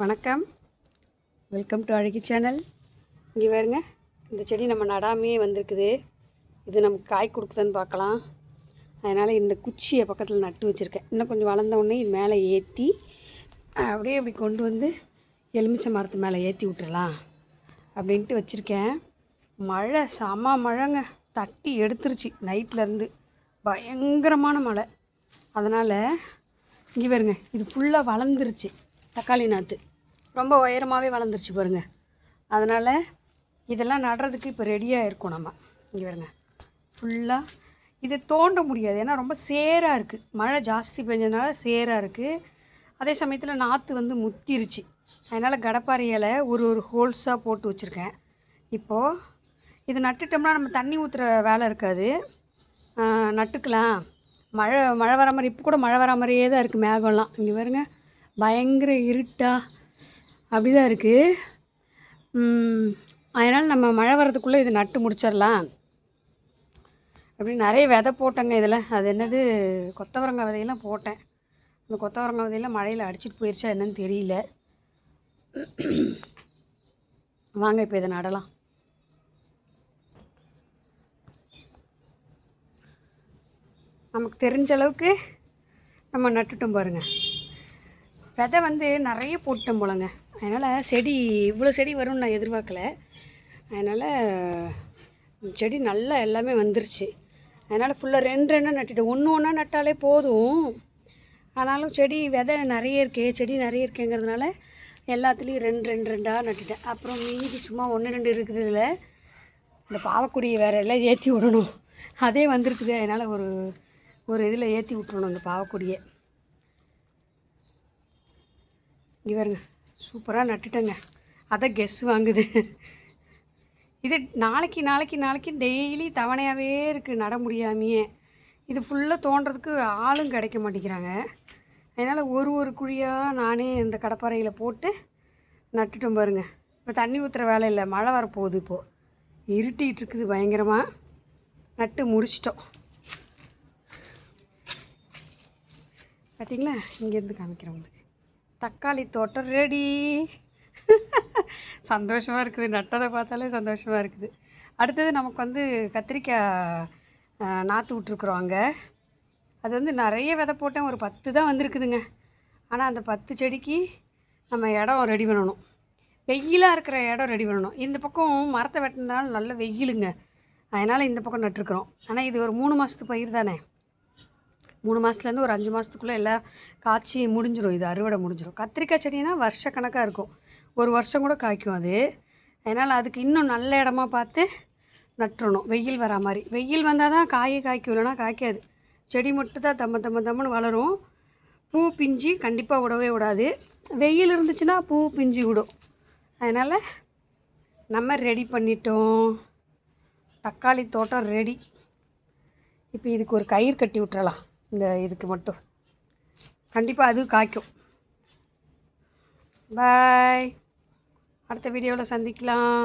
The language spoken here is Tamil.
வணக்கம். வெல்கம் டு அழகி சேனல் இங்கே பாருங்க இந்த செடி நம்ம நடாமையே வந்திருக்குது. இது நமக்கு காய் கொடுக்குதான்னு பார்க்கலாம். அதனால் இந்த குச்சியை பக்கத்தில் நட்டு வச்சுருக்கேன். இன்னும் கொஞ்சம் வளர்ந்த உடனே இது மேலே ஏற்றி அப்படியே இப்படி கொண்டு வந்து எலுமிச்சை மரத்து மேலே ஏற்றி விட்டுறலாம் அப்படின்ட்டு வச்சுருக்கேன். மழை செம மழைங்க. தட்டி எடுத்துருச்சு. நைட்லேருந்து பயங்கரமான மழை. அதனால் இங்கே பாருங்க இது ஃபுல்லாக வளர்ந்துருச்சு. தக்காளி நாற்று ரொம்ப உயரமாகவே வளர்ந்துருச்சு பாருங்க. அதனால் இதெல்லாம் நடுறதுக்கு இப்போ ரெடியாக இருக்கும் நம்ம. இங்கே வருங்க ஃபுல்லாக இதை தோண்ட முடியாது. ஏன்னா ரொம்ப சேராக இருக்குது மழை ஜாஸ்தி பெஞ்சதுனால சேராக இருக்குது அதே சமயத்தில் நாற்று வந்து முத்திருச்சு. அதனால் கடப்பாறையில் ஒரு ஒரு ஹோல்ஸாக போட்டு வச்சுருக்கேன். இப்போது இது நட்டுட்டோம்னா நம்ம தண்ணி ஊற்றுற வேலை இருக்காது. நட்டுக்கலாம். மழை மழை வர மாதிரி இப்போ கூட மழை வர மாதிரியே தான் இருக்குது மேகம்லாம். இங்கே பாருங்க. பயங்கர இருட்டா? அப்படி தான் இருக்குது அதனால் நம்ம மழை வர்றதுக்குள்ளே இது நட்டு முடிச்சிடலாம். அப்படி நிறைய விதை போட்டேங்க இதில். அது என்னது கொத்தவரங்காய் விதையெல்லாம் போட்டேன். அந்த கொத்தவரங்காய் விதையெல்லாம் மழையில் அடிச்சிட்டு போயிடுச்சா என்னன்னு தெரியல. வாங்க இப்போ இதை நடலாம். நமக்கு தெரிஞ்ச அளவுக்கு நம்ம நட்டுட்டோம் பாருங்கள் விதை வந்து நிறைய போட்டோம் போலங்க. அதனால் செடி இவ்வளோ செடி வரும்னு நான் எதிர்பார்க்கல. அதனால் செடி நல்லா எல்லாமே வந்துருச்சு. அதனால் ஃபுல்லாக ரெண்டு ரெண்டாக நட்டுட்டேன். ஒன்று ஒன்றா நட்டாலே போதும். ஆனாலும் செடி விதை நிறைய இருக்கே செடி நிறைய இருக்கேங்கிறதுனால எல்லாத்துலேயும் ரெண்டு ரெண்டு ரெண்டாக நட்டுட்டேன். அப்புறம் மீதி சும்மா ஒன்று ரெண்டு இருக்குது இதில். இந்த பாவக்குடியை வேறு எல்லாம் ஏற்றி விடணும். அதே வந்திருக்குது. அதனால் ஒரு ஒரு இதில் ஏற்றி விட்றணும் அந்த பாவக்குடியை. இங்கே பாருங்க. சூப்பராக நட்டுட்டேங்க. அதான் கெஸ் வாங்குது. இது நாளைக்கு நாளைக்கு நாளைக்கு டெய்லி தவணையாகவே இருக்குது நட முடியாமையே. இது ஃபுல்லாக தோண்டுறதுக்கு ஆளும் கிடைக்க மாட்டேங்கிறாங்க. அதனால் ஒரு ஒரு குழியாக நானே இந்த கடப்பாறையில் போட்டு நட்டுட்டோம் பாருங்க. இப்போ தண்ணி ஊற்றுற வேலை இல்லை. மழை வரப்போகுது இப்போது இருட்டிகிட்டு இருக்குது பயங்கரமாக நட்டு முடிச்சிட்டோம். பார்த்தீங்களா இங்கேருந்து காமிக்கிறேன் உங்களுக்கு. தக்காளி தோட்டம் ரெடி சந்தோஷமாக இருக்குது. நட்டதை பார்த்தாலே சந்தோஷமாக இருக்குது. அடுத்தது நமக்கு வந்து கத்திரிக்காய் நாற்று விட்ருக்குறோம் அங்கே. அது வந்து நிறைய விதை போட்டேன். ஒரு பத்து தான் வந்திருக்குதுங்க. ஆனால் அந்த பத்து செடிக்கு நம்ம இடம் ரெடி பண்ணணும். வெயிலாக இருக்கிற இடம் ரெடி பண்ணணும். இந்த பக்கம் மரத்தை வெட்டினதுனால நல்ல வெயிலுங்க. அதனால் இந்த பக்கம் நட்டுருக்குறோம். ஆனால் இது ஒரு மூணு மாதத்து பயிர் தானே. மூணு மாதத்துலேருந்து ஒரு அஞ்சு மாதத்துக்குள்ளே எல்லாம் காய்ச்சி முடிஞ்சிடும் இது அறுவடை முடிஞ்சிடும் கத்திரிக்காய் செடினா வருஷ கணக்காக இருக்கும். ஒரு வருஷம் கூட காய்க்கும் அது. அதனால் அதுக்கு இன்னும் நல்ல இடமா பார்த்து நட்டுறணும். வெயில் வரா மாதிரி. வெயில் வந்தால் தான் காயே காய்க்கும். இல்லைனா காய்க்காது. செடி மட்டும் தான் தம்ம தம்ம தம்மன்னு வளரும். பூ பிஞ்சு கண்டிப்பாக விடவே விடாது. வெயில் இருந்துச்சுன்னா பூ பிஞ்சு விடும். அதனால் நம்ம ரெடி பண்ணிட்டோம். தக்காளி தோட்டம் ரெடி. இப்போ இதுக்கு ஒரு கயிறு கட்டி விட்டுறலாம். இந்த இதுக்கு மட்டும். கண்டிப்பாக அது காய்க்கும். பாய் அடுத்த வீடியோவில் சந்திக்கலாம்.